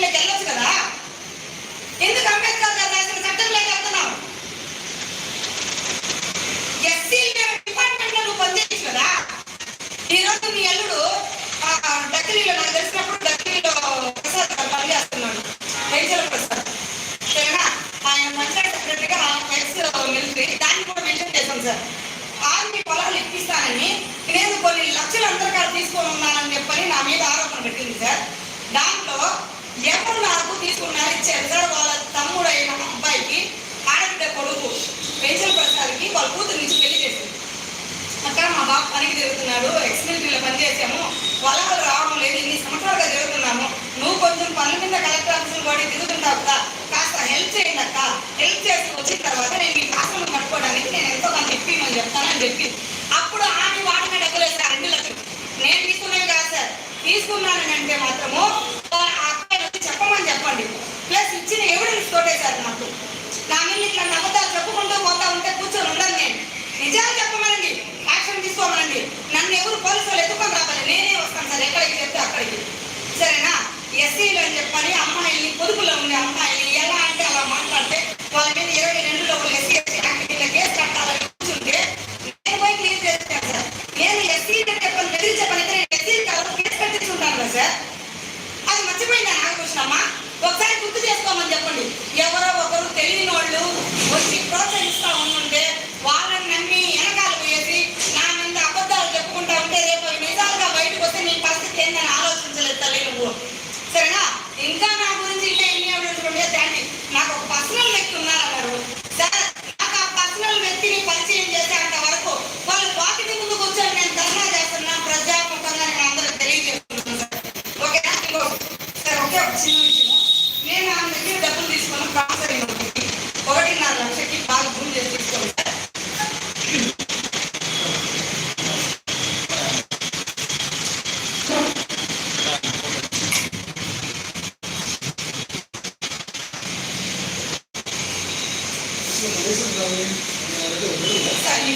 చట్టం వెళ్ళొచ్చు కదా? ఎందుకు అంబేద్కర్ గారు రాసిన చట్టం లేక వెళ్తున్నావు ఎస్సీ డిపార్ట్మెంట్లో నువ్వు పనిచేయచ్చు కదా? ఈ రోజు మీ అల్లుడు ఆ, నాకు తెలిసినప్పుడు డగ్రీలో ప్రసాద్ గారు పనిచేస్తున్నాడు. వైద్యుల ప్రసాద్. సరేనా? ఆయన మంచిగా సెక్రటరీగా ఎక్స్ మిలిటరీ దాన్ని కూడా మెన్షన్ చేశాం సార్. ఆర్మీ పొలాలు ఇప్పిస్తానని నేను కొన్ని లక్షల అంతర్గాలు తీసుకొని ఉన్నానని చెప్పని నా మీద ఆరోపణ పెట్టింది సార్. దాంట్లో ఎప్పుడు నాకు తీసుకున్నారు ఇచ్చారు వాళ్ళ తమ్ముడు అయిన అబ్బాయికి ఆడబిడ్డ కొడుకు పెన్షన్ ప్రసాద్కి వాళ్ళ కూతురు నుంచి పెళ్ళి చేసింది. అక్కడ మా బాబు పనికి తిరుగుతున్నాడు ఎక్స్మిలిటరీలో పనిచేసాము పొలాలు రావడం లేదు ఇన్ని సంవత్సరాలుగా తిరుగుతున్నాము. నువ్వు కొంచెం పనుల మీద కలెక్టర్ ఆఫీసులు కూడా తిరుగుతుంటావు కదా కాస్త హెల్ప్ చేయండి అక్క. హెల్ప్ చేసి వచ్చిన తర్వాత నేను మీ ఆశ్రమం కట్టుకోవడానికి నేను ఎంతో కొంత ఇప్పిమని చెప్తానని చెప్పి అప్పుడు ఆమె వాడిన డబ్బులు వేస్తారు రెండు లక్షలు. నేను తీసుకున్నాను కాదు సార్. తీసుకున్నానంటే అంటే మాత్రము ఆ నేనే వస్తాను సార్ ఎక్కడికి చెప్తే అక్కడికి సరేనా ఎస్సీలు అని చెప్పని అమ్మాయిల్ని పొదుపులో ఉండే అమ్మాయిల్ని ఎలా అంటే అలా మాట్లాడితే వాళ్ళ మీద ఇరవై రెండులో ఒక ఎస్సీ సార్ ఈ